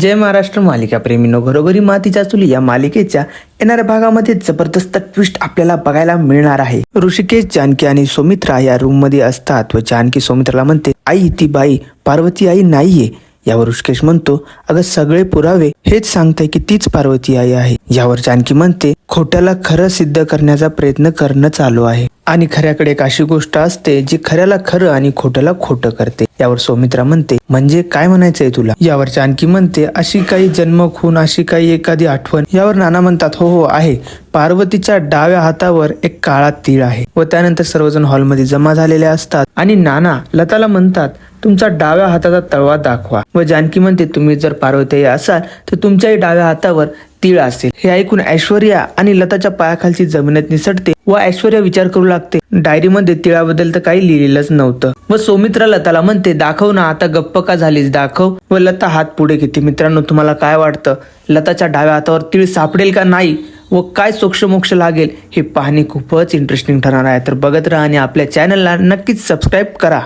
जय महाराष्ट्र मालिका प्रेमीनो. घरोघरी मातीच्या चुली या मालिकेच्या येणाऱ्या भागामध्ये जबरदस्त ट्विस्ट आपल्याला बघायला मिळणार आहे. ऋषिकेश जानकी आणि सौमित्रा या रूममध्ये असतात व जानकी सौमित्राला म्हणते आई ती बाई पार्वती आई नाहीये. यावर ऋषिकेश म्हणतो अगं सगळे पुरावे हेच सांगताय की तीच पार्वती आई आहे. यावर जानकी म्हणते खोट्याला खरं सिद्ध करण्याचा प्रयत्न करणं चालू आहे. आणि खऱ्याकडे एक अशी गोष्ट असते जी खऱ्याला खरं आणि खोट्याला खोटं करते. यावर सौमित्रा म्हणते म्हणजे काय म्हणायचंय तुला? यावर जानकी म्हणते अशी काही जन्म खून अशी काही एखादी आठवण. यावर नाना म्हणतात हो हो आहे. पार्वतीच्या डाव्या हातावर एक काळा तीळ आहे व त्यानंतर सर्वजण हॉलमध्ये जमा झालेले असतात आणि नाना लताला म्हणतात तुमचा डाव्या हाताचा तळवा दाखवा. व जानकी म्हणते तुम्ही जर पार्वती असाल तर तुमच्याही डाव्या हातावर तीळ असेल. हे ऐकून ऐश्वर्या आणि लताच्या पायाखालची जमिनीत निसटते व ऐश्वर्या विचार करू लागते. डायरीमध्ये तिळाबद्दल तर काही लिहिलेलंच नव्हतं. व सौमित्रा लताला म्हणते दाखव ना आता गप्प का झालीस? दाखव. व लता हात पुढे घेते मित्रांनो तुम्हाला काय वाटतं? लताच्या डाव्या हातावर तीळ सापडेल का नाही? व काय सोक्षमोक्ष लागेल? हे पाहणे खूपच इंटरेस्टिंग ठरणार आहे. तर बघत राहा आणि आपल्या चॅनलला नक्कीच सबस्क्राईब करा.